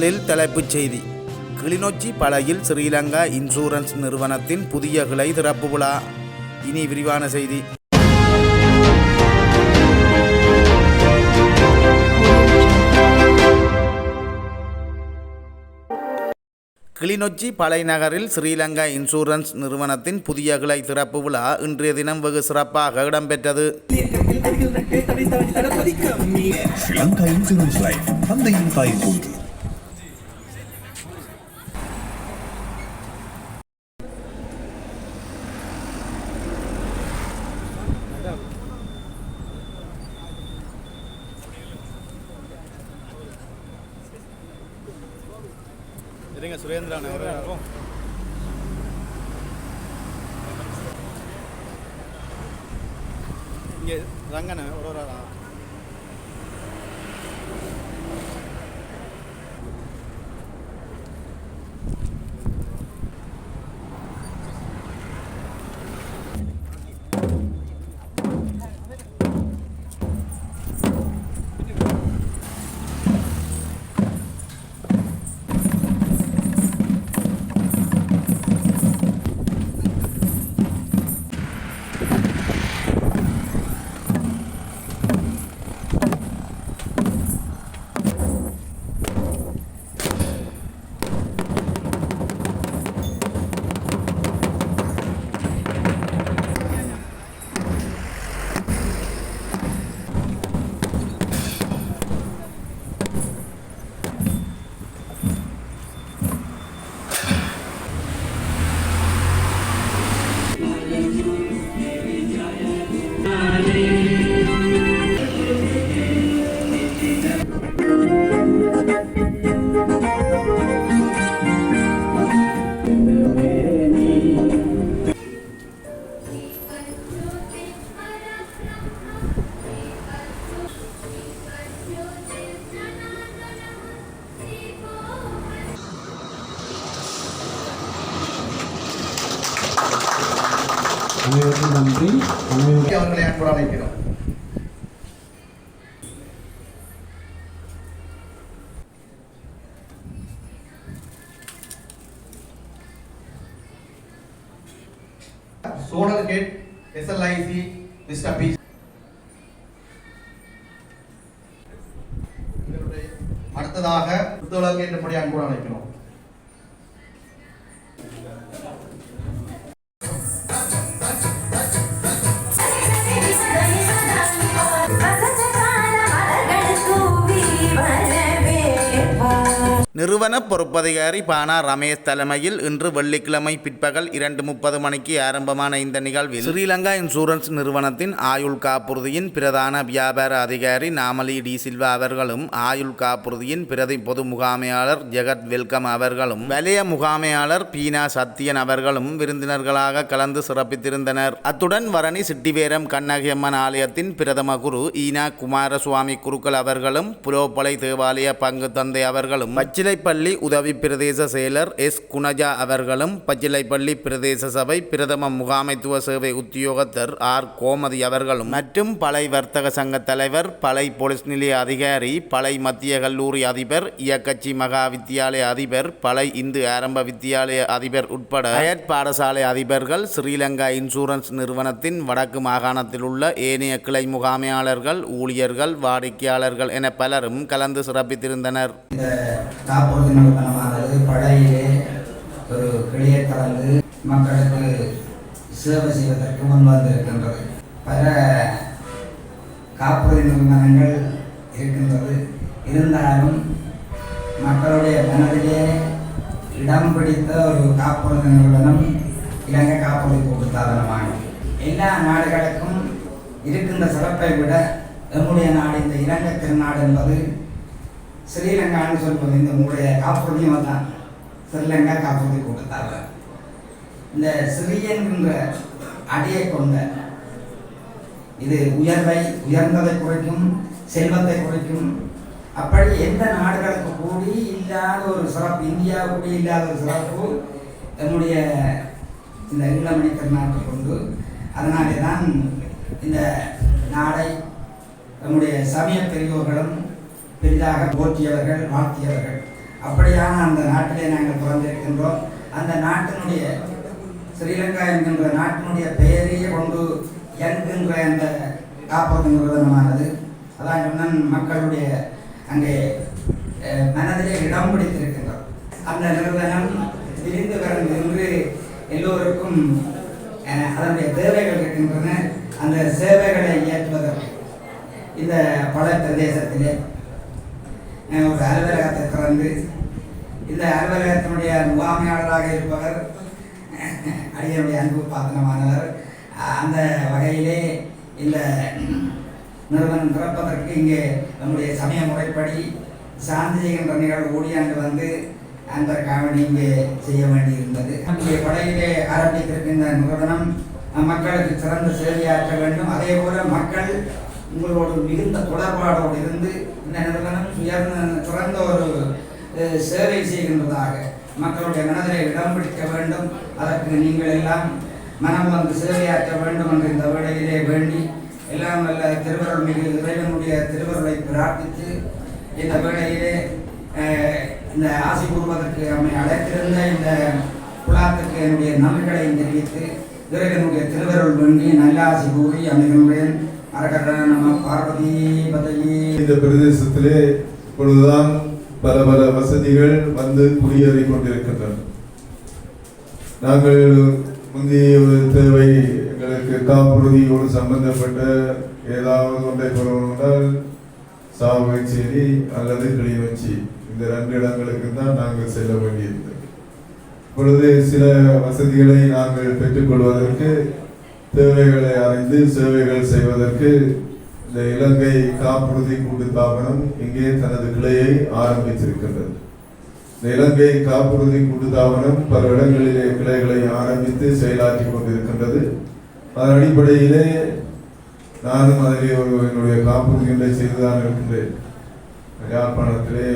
முதலில் தலைப்புச் செய்தி. கிளிநொச்சி பளையில் ஸ்ரீலங்கா இன்சூரன்ஸ் நிறுவனத்தின் புதிய கிளை திறப்பு விழா. இனி விரிவான செய்தி. கிளிநொச்சி பழைநகரில் ஸ்ரீலங்கா இன்சூரன்ஸ் நிறுவனத்தின் புதிய கிளை திறப்பு விழா இன்றைய தினம் வெகு சிறப்பாக இடம்பெற்றது. ஸ்ரீலங்கா இன்சூரன்ஸ் லைஃப் தந்தையின் தாய் போன்று இங்கே ரங்கனை ஒரு ஒரு சோழர் கேட் எஸ்எல்ஐசி மிஸ்டர் பி அடுத்ததாக புத்தகர் கேட் படி அன்புடன் அழைக்கிறோம். நிறுவன பொறுப்பதிகாரி பானா ரமேஷ் தலைமையில் இன்று வெள்ளிக்கிழமை பிற்பகல் இரண்டு முப்பது மணிக்கு ஆரம்பமான இந்த நிகழ்வில் ஸ்ரீலங்கா இன்சூரன்ஸ் நிறுவனத்தின் ஆயுள் காப்புறுதியின் பிரதான வியாபார அதிகாரி நாமலி டி சில்வா அவர்களும் ஆயுள் காப்புறுதியின் பிரதி பொது முகாமையாளர் ஜெகத் வெல்கம் அவர்களும் வலய முகாமையாளர் பீனா சத்தியன் அவர்களும் விருந்தினர்களாக கலந்து சிறப்பித்திருந்தனர். அத்துடன் வரணி சிட்டிவேரம் கண்ணகியம்மன் ஆலயத்தின் பிரதம குரு ஈனா குமாரசுவாமி குருக்கள் அவர்களும் புலோப்பளை தேவாலய பங்கு தந்தை அவர்களும் பச்சிலைப்பள்ளி உதவி பிரதேச செயலர் எஸ். குணஜா அவர்களும் பச்சிலைப்பள்ளி பிரதேச சபை பிரதம முகாமைத்துவ சேவை உத்தியோகத்தர் ஆர். கோமதி அவர்களும் மற்றும் பளை வர்த்தக சங்க தலைவர் பளை போலீஸ் நிலைய அதிகாரி பளை மத்திய கல்லூரி அதிபர் இயக்கச்சி மகா வித்தியாலய அதிபர் பளை இந்து ஆரம்ப வித்தியாலய அதிபர் உட்பட அயட் பாடசாலை அதிபர்கள் ஸ்ரீலங்கா இன்சூரன்ஸ் நிறுவனத்தின் வடக்கு மாகாணத்தில் உள்ள ஏனைய கிளை முகாமையாளர்கள் ஊழியர்கள் வாடிக்கையாளர்கள் என பலரும் கலந்து சிறப்பித்திருந்தனர். காப்புறுதி நிறுவனம் நிறுவனமானது பழையிலே ஒரு கிளியை கலந்து மக்களுக்கு சேவை செய்வதற்கு முன்வந்திருக்கின்றது பல காப்புறுதி நிறுவனங்கள் இருக்கின்றது. இருந்தாலும் மக்களுடைய மனதிலே இடம் பிடித்த ஒரு காப்புறுதி நிறுவனம் இலங்கை காப்புறுதி கூட்டுத்தாபனமானது எல்லா நாடுகளுக்கும் இருக்கின்ற சிறப்பை விட நம்முடைய நாடு இந்த இலங்கை திருநாடு என்பது ஸ்ரீலங்கான்னு சொல்லுவது இந்த உங்களுடைய காப்புறுதியும் தான் ஸ்ரீலங்கா காப்புறுதி கூட்டத்தார் இந்த ஸ்ரீ அடியை கொண்ட இது உயர்வை உயர்ந்ததை குறைக்கும் செல்வத்தை குறைக்கும். அப்படி எந்த நாடுகளுக்கு கூடி இல்லாத ஒரு சிறப்பு இந்தியாவுக்கு இல்லாத ஒரு சிறப்பு என்னுடைய இந்த இளமணி திருநாட்டுக்கு கொண்டு அதனாலே தான் இந்த நாடை நம்முடைய சமய பெரியோர்களும் பெரிதாக போற்றியவர்கள் வாழ்த்தியவர்கள் அப்படியான அந்த நாட்டிலே நாங்கள் பிறந்திருக்கின்றோம். அந்த நாட்டினுடைய ஸ்ரீலங்கா என்கின்ற நாட்டினுடைய பெயரையே கொண்டு என்கின்ற அந்த காப்பது நிறுவனமானது. அதான் சொன்னேன் மக்களுடைய அங்கே மனதிலே இடம் பிடித்திருக்கின்றோம். அந்த நிறுவனம் விரிந்து வரும் என்று எல்லோருக்கும் அதனுடைய தேவைகள் இருக்கின்றன. அந்த சேவைகளை இயற்றுவதற்கு இந்த பல பிரதேசத்திலே ஒரு அலுவலகத்தை திறந்து இந்த அலுவலகத்தினுடைய முகாமையாளராக இருப்பவர் அடியனுடைய அன்பு பாத்திரமானவர். அந்த வகையிலே இந்த நிறுவனம் திறப்பதற்கு இங்கே நம்முடைய சமய முறைப்படி சாந்தி செய்கின்ற நிகழ்வு ஓடியாண்டு வந்து அந்த காவணி இங்கே செய்ய வேண்டியிருந்தது. நம்முடைய படையிலே ஆரம்பித்திருக்கின்ற நிறுவனம் மக்களுக்கு சிறந்த சேவையாற்ற வேண்டும். அதே போல மக்கள் உங்களோடு மிகுந்த தொடர்பாடோடு இருந்து உயர்ந்த சிறந்த ஒரு சேவை செய்கின்றதாக மக்களுடைய மனதிலே இடம் பிடிக்க வேண்டும். அதற்கு நீங்கள் எல்லாம் மனம் வந்து சேவையாற்ற வேண்டும் என்று இந்த வேளையிலே வேண்டி எல்லாம் வல்ல திருவருள் மிகு இறைவனுடைய திருவருளை பிரார்த்தித்து இந்த வேளையிலே இந்த ஆசி கூறுவதற்கு நம்மை அழைத்திருந்த இந்த குலாத்துக்கு என்னுடைய நன்றிகளையும் தெரிவித்து இறைவனுடைய திருவருள் வேண்டி நல்ல ஆசி கூறி அமைகின்றேன் இந்த பிரதேசத்திலே இப்பொழுதுதான் பல பல வசதிகள் வந்து குடியேறி கொண்டிருக்கின்றன. நாங்கள் முந்தைய ஒரு தேவை எங்களுக்கு காப்புறுதியோடு சம்பந்தப்பட்ட ஏதாவது ஒன்றை பெறணும்னால் சாவகச்சேரி அல்லது கிளிநொச்சி இந்த ரெண்டு இடங்களுக்கு தான் நாங்கள் செல்ல வேண்டியிருந்தது. இப்பொழுது சில வசதிகளை நாங்கள் பெற்றுக்கொள்வதற்கு தேவைகளை அறிந்து சேவைகள் செய்வதற்கு இந்த இலங்கை காப்புறுதி கூட்டு தாபனம் இங்கே தனது கிளையை ஆரம்பித்திருக்கின்றது. இந்த இலங்கை காப்புறுதி கூட்டு தாபனம் பல இடங்களிலே கிளைகளை ஆரம்பித்து செயலாற்றி கொண்டிருக்கின்றது. அதன் அடிப்படையிலே நானும் அதிலே ஒரு என்னுடைய காப்புறுதிகளை செய்துதான் இருக்கின்றேன். யாழ்ப்பாணத்திலே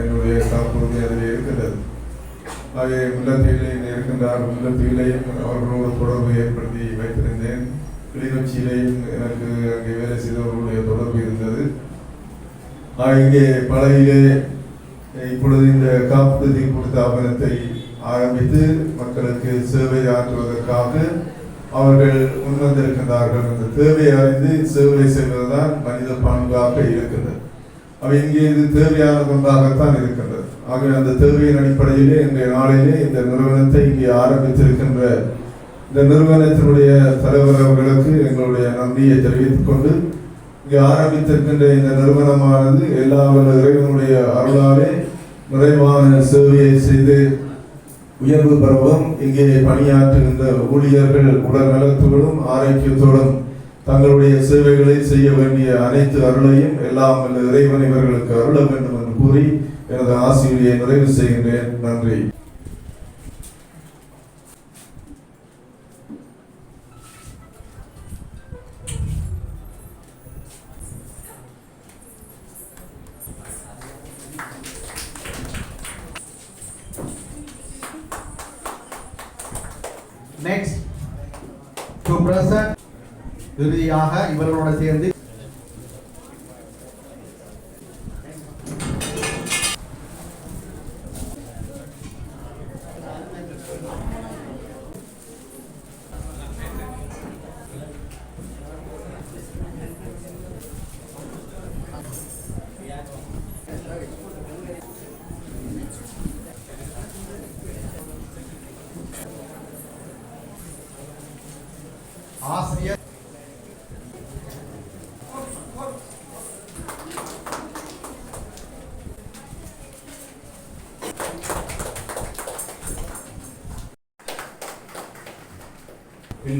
என்னுடைய காப்புறுதி அதிலே இருக்கின்றது. அதை உள்ளத்திலே இருக்கின்றார் உள்ளத்திலேயும் அவர்களோடு தொடர்பு ஏற்படுத்தி வைத்திருந்தேன். கிளிநொச்சியிலேயும் எனக்கு அங்கே வேலை செய்தவர்களுடைய தொடர்பு இருந்தது. இங்கே பழையிலே இப்பொழுது இந்த காப்புறுதி கொடுத்த ஆவணத்தை ஆரம்பித்து மக்களுக்கு சேவை ஆற்றுவதற்காக அவர்கள் முன்வந்திருக்கின்றார்கள். அந்த தேவை அறிந்து சேவை செய்வதுதான் மனித பண்பாக இருக்கின்றது. அவை இங்கே இது தேவையான ஒன்றாகத்தான் இருக்கின்றது. ஆகவே அந்த தேவையின் அடிப்படையிலே இன்றைய நாளிலே இந்த நிறுவனத்தை இங்கே ஆரம்பித்திருக்கின்ற இந்த நிறுவனத்தினுடைய தலைவர் அவர்களுக்கு எங்களுடைய நன்றியை தெரிவித்துக் கொண்டு இங்கே ஆரம்பித்திருக்கின்ற இந்த நிறுவனமானது எல்லா வல்ல இறைவனுடைய அருளாலே நிறைவான சேவையை செய்து உயர்வு பருவம் இங்கே பணியாற்றுகின்ற ஊழியர்கள் உடல் நலத்தோடும் ஆரோக்கியத்தோடும் தங்களுடைய சேவைகளை செய்ய வேண்டிய அனைத்து அருளையும் எல்லாம் வல்ல இறைவன் இவர்களுக்கு அருள வேண்டும் என்று கூறி எனது ஆசிரியை நிறைவு செய்கின்றேன். நன்றி. நெக்ஸ்ட் டு பிரசன்ட் இறுதியாக இவர்களோட சேர்ந்து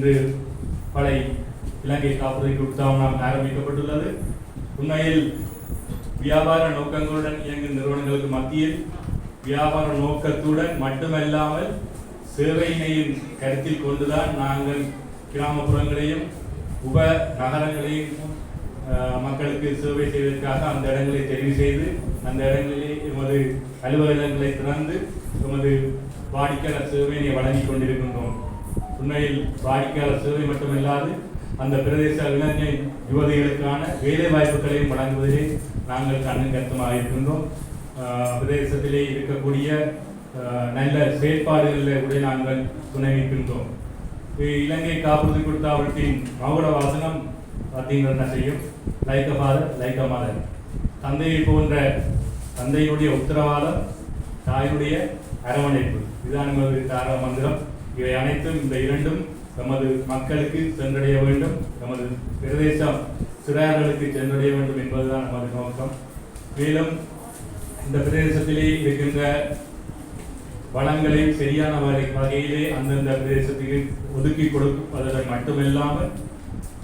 இன்று படை இலங்கை காப்புறுதி உற்சாகம் ஆரம்பிக்கப்பட்டுள்ளது உண்மையில் வியாபார நோக்கங்களுடன் இயங்கும் நிறுவனங்களுக்கு மத்தியில் வியாபார நோக்கத்துடன் மட்டுமல்லாமல் சேவையினையும் கருத்தில் கொண்டுதான் நாங்கள் கிராமப்புறங்களையும் உப நகரங்களையும் மக்களுக்கு சேவை செய்வதற்காக அந்த இடங்களை தெரிவு செய்து அந்த இடங்களிலே எமது அலுவலகங்களை திறந்து எமது வாடிக்கையாளர் சேவையினை வழங்கிக் கொண்டிருக்கின்றோம். உண்மையில் வாடிக்கையாளர் சேவை மட்டுமில்லாது அந்த பிரதேச இளைஞர் யுவதிகளுக்கான வேலை வாய்ப்புகளையும் வழங்குவதிலே நாங்கள் கண்ணும் கருத்துமாக இருக்கின்றோம். பிரதேசத்திலே இருக்கக்கூடிய நல்ல செயற்பாடுகளில் கூட நாங்கள் துணைவிக்கின்றோம் இலங்கை காப்புறுதி கொடுத்தாவற்றின் மகுட வாசனம் பார்த்தீங்கன்னா செய்யும்? லைக்க ஃபாதர் லைக்க மாதர் தந்தையை போன்ற தந்தையினுடைய உத்தரவாதம் தாயினுடைய அரவணைப்பு. இதுதான் நமது தார மந்திரம். இவை அனைத்தும் இந்த இரண்டும் நமது மக்களுக்கு சென்றடைய வேண்டும். நமது பிரதேசம் சிறார்களுக்கு சென்றடைய வேண்டும் என்பதுதான் நமது நோக்கம். மேலும் இந்த பிரதேசத்திலே இருக்கின்ற வளங்களை சரியான வகை வகையிலே அந்தந்த பிரதேசத்துக்கு ஒதுக்கி கொடுப்பதற்கு மட்டுமில்லாமல்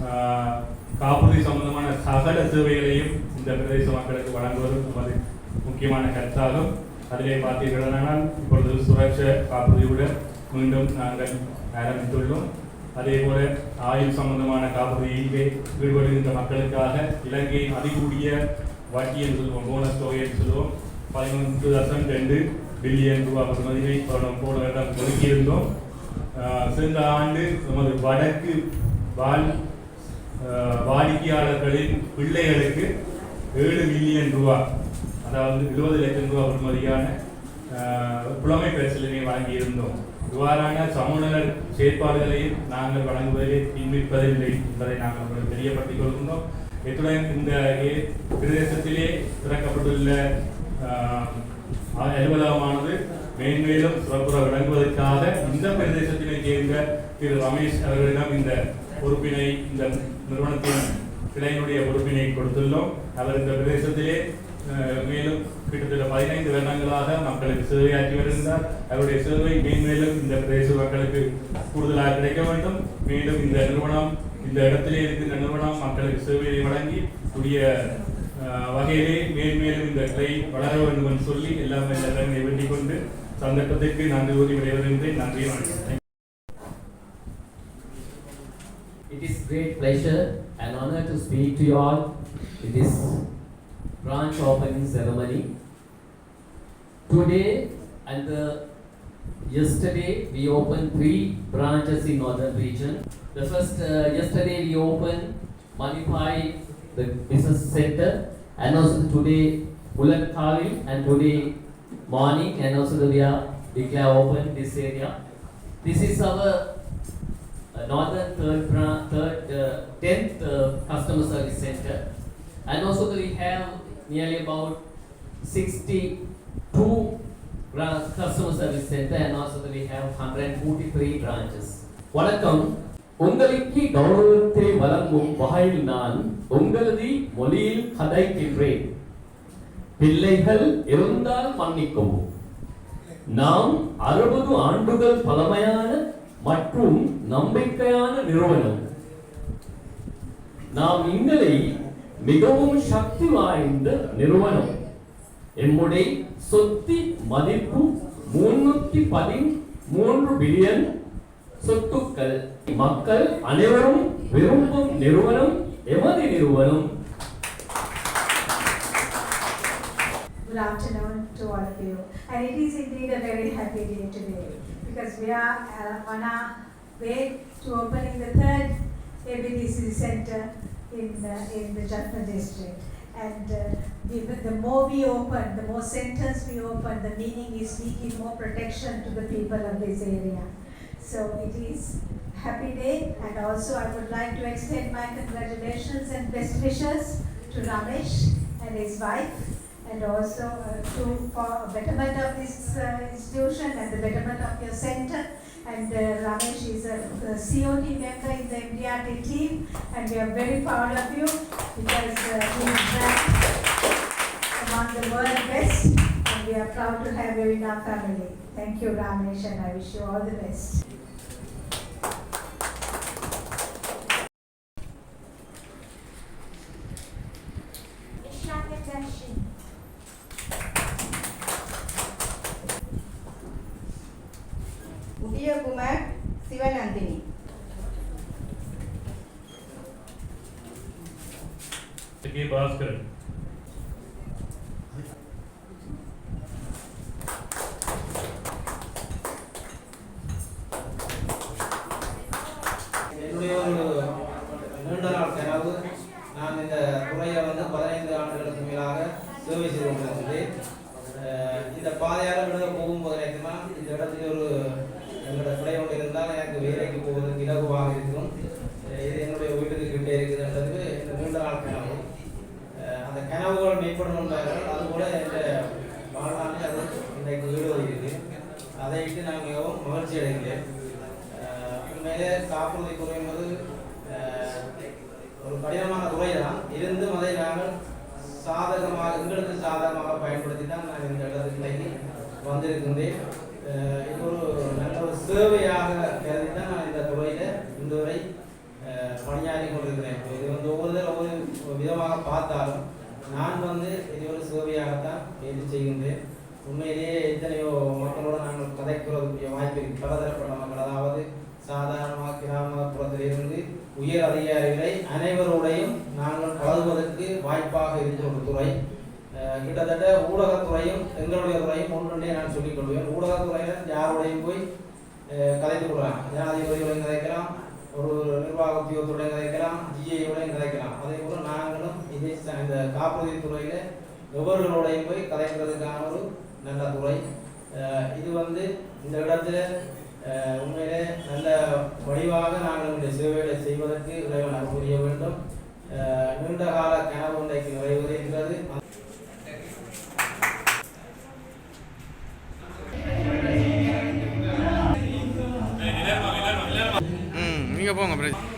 ஆஹ், காப்புறுதி சம்பந்தமான சகல சேவைகளையும் இந்த பிரதேச மக்களுக்கு வழங்குவதும் நமது முக்கியமான கருத்தாகும். அதிலே பார்த்தீர்களானால் இப்பொழுது சுரட்ச காப்புறுதியுடன் மீண்டும் நாங்கள் ஆரம்பித்துள்ளோம். அதே போல ஆயுள் சம்பந்தமான காப்புறுதியிலே ஈடுபடுகின்ற மக்களுக்காக இலங்கை அதிகூடிய வட்டி என்று சொல்லுவோம் போனஸ் தொகை என்று சொல்லுவோம் பதினொன்று தசம் ரெண்டு பில்லியன் ரூபாய் பெறுமதியை போன போன இடம் ஒதுக்கியிருந்தோம். சென்ற ஆண்டு நமது வடக்கு வாழ் வாடிக்கையாளர்களின் பிள்ளைகளுக்கு ஏழு மில்லியன் ரூபா அதாவது இருபது லட்சம் ரூபா பெறுமதியான புலமை பரிசீலனை வழங்கியிருந்தோம். இவ்வாறான சமூக செயற்பாடுகளையும் நாங்கள் வழங்குவதிலே பின்னிற்பதில்லை என்பதை நாங்கள் உங்களுக்கு தெரியப்படுத்திக் கொள்கின்றோம். இத்துடன் இந்த பிரதேசத்திலே திறக்கப்பட்டுள்ள அலுவலகமானது மேன்மேலும் சிறப்புற விளங்குவதற்காக இந்த பிரதேசத்தினை சேர்ந்த திரு ரமேஷ் அவர்களிடம் இந்த பொறுப்பினை இந்த நிறுவனத்தின் கிளையினுடைய பொறுப்பினை கொடுத்துள்ளோம். அவர் இந்த பிரதேசத்திலே மேலும் கிட்டத்தட்ட பதினைந்து வருடங்களாக மக்களுக்கு சேவையாற்றி வருகின்றார். அவருடைய சேவை மேன்மேலும் இந்த பிரதேச மக்களுக்கு கூடுதலாக கிடைக்க வேண்டும். மேலும் இந்த நிறுவனம் இந்த இடத்திலே இருக்கின்ற நிறுவனம் மக்களுக்கு சேவையை வழங்கி கூடிய வகையிலே மேன்மேலும் இந்த கிளை வளர வேண்டும் என்று சொல்லி எல்லாம் எல்லாமே வேண்டிக் கொண்டு சந்தர்ப்பத்திற்கு நன்றி கூறி விடைபெறுகின்றேன். நன்றி வணக்கம். It is great pleasure and honor to speak to you all. In this branch opening ceremony. Today and the yesterday we opened three branches in northern region. The first uh, yesterday we opened Manipai the business center and also today Ulankari and today morning and also we are declare open this area. This is our uh, northern third third uh, tenth uh, customer service center, and also we have nearly about sixty-two bran- customer service center, and also we have hundred and forty-three branches. வணக்கம். உங்களுக்கு கௌரவத்தை வழங்கும் வகையில் நான் உங்களது மொழியில் கதைக்கின்றேன். பிள்ளைகள் இருந்தால் மன்னிக்கவும். நாம் அறுபது ஆண்டுகள் பழமையான மற்றும் நம்பிக்கையான நிறுவனம். நாம் எங்களை மிகவும் சக்தி வாய்ந்த நிறுவனம் எம்முடைய சொத்து மதிப்பு முன்னூத்தி பதிமூன்று பில்லியன் சொத்துக்கள் மக்கள் அனைவரும் விரும்பும் நிறுவனம் எமது நிறுவனம் Good afternoon to all of you. And it is indeed a very happy day today because we are uh, on our way to opening the third ABDC center in, uh, in the Jaffna district. And uh, the, the more we open, the more centers we open, the meaning is we give more protection to the people of this area. So it is happy day and also I would like to extend my congratulations and best wishes to Ramesh and his wife and also uh, to for betterment of this uh, institution and the betterment of your center. And uh, Ramesh is a, a COT member in the MDRT team, and we are very proud of you because uh, ranked among the world best, and we are proud to have you in our family. Thank you, Ramesh, and I wish you all the best. के भास्कर வீடியோவை make பண்ணணும்னாங்க அது கூட இந்த மாநாட்டில் அது இன்றைக்கு வீடு இருக்குது அதை இட்டு நாங்கள் மிகவும் மகிழ்ச்சி அடைகிறேன். உண்மையிலே சாப்பிடுவதை குறையும்போது ஒரு கடினமான துறை தான் இருந்தும் அதை நாங்கள் சாதகமாக எங்களுக்கு சாதகமாக பயன்படுத்தி தான் நாங்கள் இந்த இடத்துக்கு வந்திருக்கின்றேன். இது ஒரு நல்ல ஒரு சேவையாக கருதி தான் நான் இந்த துறையில் இந்த வரை பணியாற்றி கொண்டிருக்கிறேன். இது வந்து ஒவ்வொரு ஒரு விதமாக பார்த்தாலும் நான் வந்து இதுவரை ஒரு சேவையாகத்தான் செய்கின்றேன். உண்மையிலேயே எத்தனையோ மக்களோட நாங்கள் கதைக்கிறதுக்குரிய வாய்ப்பு இருக்கு. பலதரப்பட்ட மக்கள் அதாவது சாதாரணமாக கிராமப்புறத்திலிருந்து உயர் அதிகாரிகளை அனைவரோடையும் நாங்கள் பழகுவதற்கு வாய்ப்பாக இருந்த ஒரு துறை. கிட்டத்தட்ட ஊடகத்துறையும் எங்களுடைய துறையும் ஒன்றுண்டே நான் சொல்லிக் கொள்வேன். ஊடகத்துறையில் யாரோடையும் போய் கதைத்து கொள்ளலாம். ஜனாதிபதியோடையும் கதைக்கலாம் ஒரு நிர்வாக உத்தியோகத்துடன் கதைக்கலாம் ஜிஏயோடையும் கதைக்கலாம். அதே போல நாங்களும் இந்த காப்புறுதி துறையில் எவர்களோடையும் போய் கதைக்கிறதுக்கான ஒரு நல்ல துறை. இது வந்து இந்த இடத்துல உண்மையிலே நல்ல வடிவாக நாங்கள் இந்த சேவைகளை செய்வதற்கு இறைவன் நான் புரிய வேண்டும் நீண்ட கால கனவு இன்றைக்கு நிறைவேறுகிறது நீங்கள் போங்க பிரச்சனை